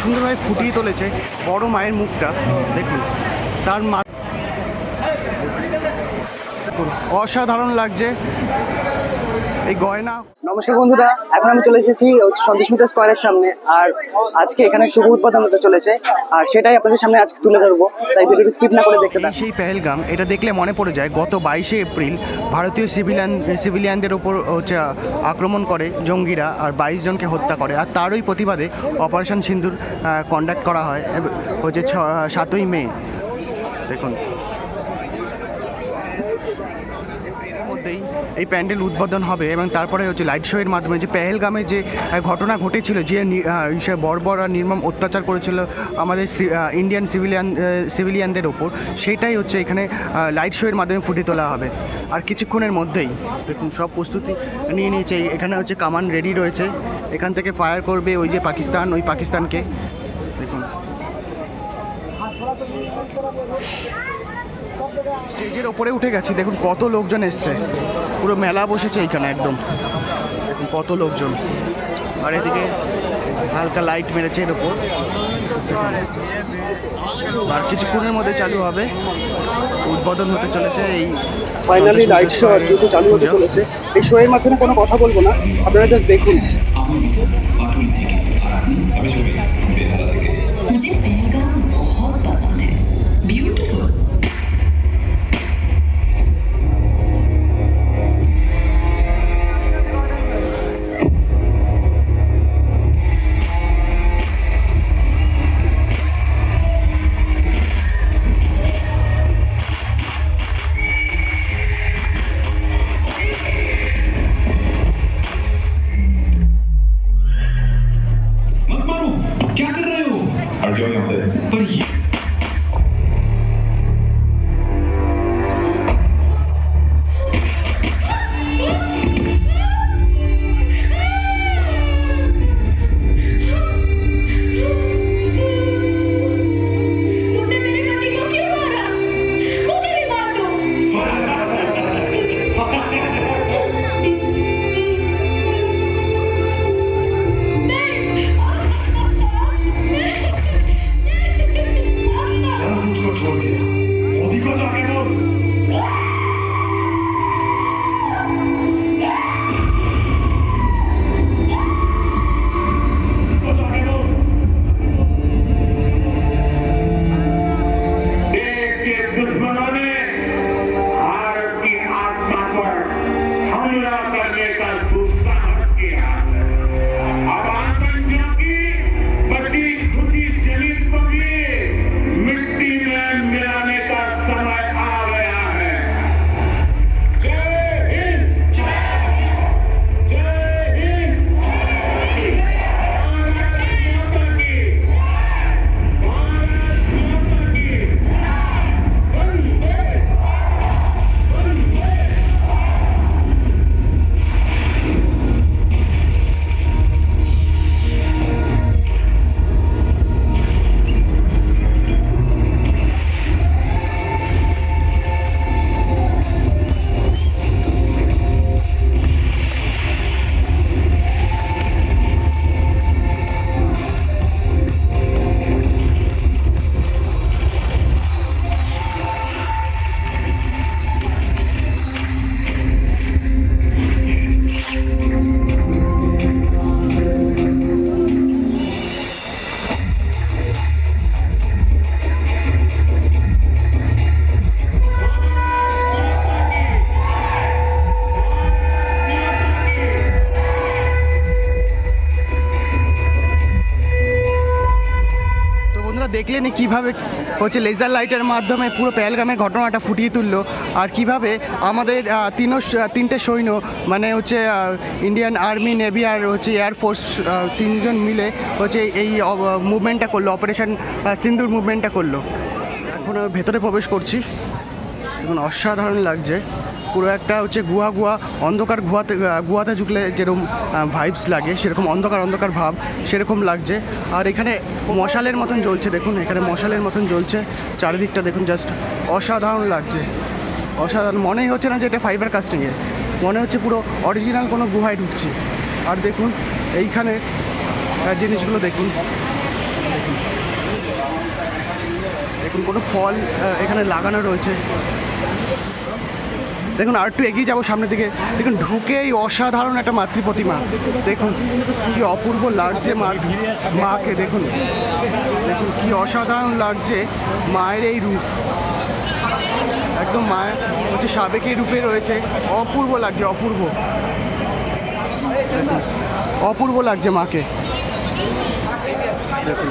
সুন্দরভাবে ফুটিয়ে তুলেছে। বড় মায়ের মুখটা দেখুন। তার মা অসাধারণ লাগছে। এই গয়না। নমস্কার বন্ধুরা এখন আমি চলে এসেছি সন্তোষ মিত্র স্কোয়ারের সামনে আর আজকে এখানে শুভ উৎপাদন হতে চলেছে আর সেটাই আপনাদের সামনে আজকে তুলে ধরবো তাই ভিডিওটি স্কিপ না করে দেখতে থাকুন। সেই পেহেলগাম এটা দেখলে মনে পড়ে যায় গত বাইশে এপ্রিল ভারতীয় সিভিলিয়ান সিভিলিয়ানদের ওপর হচ্ছে আক্রমণ করে জঙ্গিরা আর বাইশ জনকে হত্যা করে আর তারই প্রতিবাদে অপারেশন সিন্ধুর কন্ডাক্ট করা হয় হচ্ছে ছ সাতই মে। দেখুন। মধ্যেই এই প্যান্ডেল উদ্বোধন হবে এবং তারপরে হচ্ছে লাইট শো এর মাধ্যমে যে পেহেলগামে যে ঘটনা ঘটেছিল, যে বর্বর আর নির্মম অত্যাচার করেছিল আমাদের ইন্ডিয়ান সিভিলিয়ান সিভিলিয়ানদের ওপর, সেটাই হচ্ছে এখানে লাইট শো এর মাধ্যমে ফুটিয়ে তোলা হবে। আর কিছুক্ষণের মধ্যেই দেখুন, সব প্রস্তুতি নিয়ে নিয়েছে। এখানে হচ্ছে কামান রেডি রয়েছে। এখান থেকে ফায়ার করবে ওই যে পাকিস্তান, ওই পাকিস্তানকে। দেখুন। স্টেজের ওপরে উঠে গেছি দেখুন কত লোকজন এসছে। পুরো মেলা বসেছে এইখানে একদম। দেখুন কত লোকজন। আর এদিকে হালকা লাইট মেরেছে এর ওপর। আর কিছুক্ষণের মধ্যে চালু হবে। উদ্বোধন হতে চলেছে এই ফাইনালি লাইট শো আর চালু হতে চলেছে। এই শো এর মাঝখানে কোনো কথা বলব না। আপনারা জাস্ট দেখুন। তো বন্ধুরা দেখলেনি কীভাবে হচ্ছে লেজার লাইটের মাধ্যমে পুরো পেহেলগামের ঘটনাটা ফুটিয়ে তুললো আর কীভাবে আমাদের তিনো তিনটে সৈন্য মানে হচ্ছে ইন্ডিয়ান আর্মি নেভি আর হচ্ছে এয়ারফোর্স তিনজন মিলে হচ্ছে এই মুভমেন্টটা করল অপারেশন সিন্দুর মুভমেন্টটা করল। এখন ভেতরে প্রবেশ করছি। এখন অসাধারণ লাগছে। পুরো একটা হচ্ছে গুহা গুহা, অন্ধকার গুহাতে গুহাতে ঝুঁকলে যেরকম ভাইবস লাগে, সেরকম অন্ধকার অন্ধকার ভাব সেরকম লাগছে। আর এখানে মশালের মতন জ্বলছে, দেখুন, এখানে মশালের মতন জ্বলছে। চারিদিকটা দেখুন জাস্ট অসাধারণ লাগছে। অসাধারণ। মনেই হচ্ছে না যে এটা ফাইবার কাস্টিংয়ের মনে হচ্ছে পুরো অরিজিনাল কোনো গুহায় ঢুকছি। আর দেখুন, এইখানে জিনিসগুলো দেখুন। দেখুন কোনো ফল এখানে লাগানো রয়েছে। দেখুন, আর একটু এগিয়ে যাব সামনের দিকে। দেখুন, ঢুকেই অসাধারণ একটা মাতৃ প্রতিমা। দেখুন, কি অপূর্ব লাগছে মা মাকে, দেখুন। দেখুন, কি অসাধারণ লাগছে মায়ের এই রূপ। একদম মায়ের হচ্ছে সাবেকি রূপে রয়েছে। অপূর্ব লাগছে, অপূর্ব। অপূর্ব লাগছে মাকে। দেখুন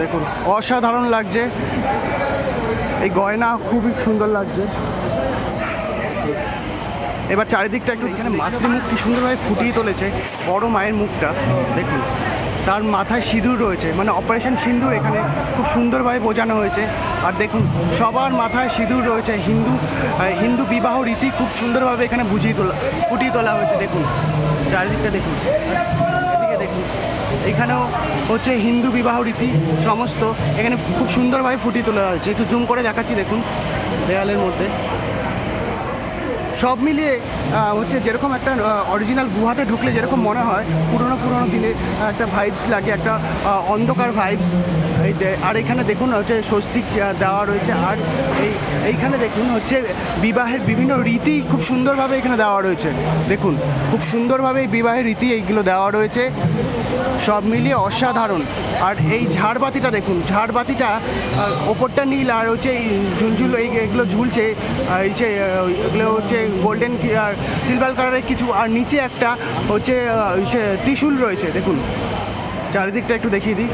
দেখুন, অসাধারণ লাগছে। এই গয়না খুবই সুন্দর লাগছে। এবার চারিদিকটা একটু এখানে মাতৃমুখ কি সুন্দরভাবে ফুটিয়ে তুলেছে, বড় মায়ের মুখটা, দেখুন। তার মাথায় সিঁদুর রয়েছে মানে অপারেশন সিঁদুর এখানে খুব সুন্দরভাবে বোঝানো হয়েছে। আর দেখুন, সবার মাথায় সিঁদুর রয়েছে, হিন্দু হিন্দু বিবাহ রীতি খুব সুন্দরভাবে এখানে বুঝিয়ে তোলা, ফুটিয়ে তোলা হয়েছে, দেখুন। চারিদিকটা দেখুন এদিকে দেখুন। এখানেও হচ্ছে হিন্দু বিবাহ রীতি সমস্ত। এখানে খুব সুন্দরভাবে ফুটিয়ে তোলা হয়েছে। একটু জুম করে দেখাচ্ছি, দেখুন, দেয়ালের মধ্যে। সব মিলিয়ে হচ্ছে যেরকম একটা অরিজিনাল গুহাতে ঢুকলে যেরকম মনে হয়, পুরনো পুরনো দিনে একটা ভাইবস লাগে, একটা অন্ধকার ভাইবস এই আর এখানে দেখুন হচ্ছে স্বস্তিক দেওয়া রয়েছে। আর এই, এইখানে দেখুন হচ্ছে বিবাহের বিভিন্ন রীতি খুব সুন্দরভাবে এখানে দেওয়া রয়েছে। দেখুন, খুব সুন্দরভাবে এই বিবাহের রীতি এইগুলো দেওয়া রয়েছে। সব মিলিয়ে অসাধারণ। আর এই ঝাড়বাতিটা দেখুন, ঝাড়বাতিটা ওপরটা নীল আর হচ্ছে এই ঝুলঝুল এই এগুলো ঝুলছে। এই সে এগুলো হচ্ছে গোল্ডেন আর সিলভার কালারের কিছু। আর নিচে একটা হচ্ছে ত্রিশূল রয়েছে। দেখুন, চারিদিকটা একটু দেখিয়ে দিই।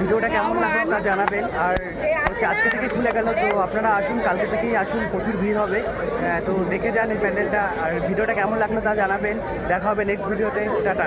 ভিডিওটা কেমন লাগল তা জানাবেন। আর হচ্ছে আজকে থেকে খুলে গেল, তো আপনারা আসুন, কালকে থেকেই আসুন, প্রচুর ভিড় হবে। তো দেখে যান এই প্যান্ডেলটা, আর ভিডিওটা কেমন লাগল তা জানাবেন। দেখা হবে নেক্সট ভিডিওতে টাটা।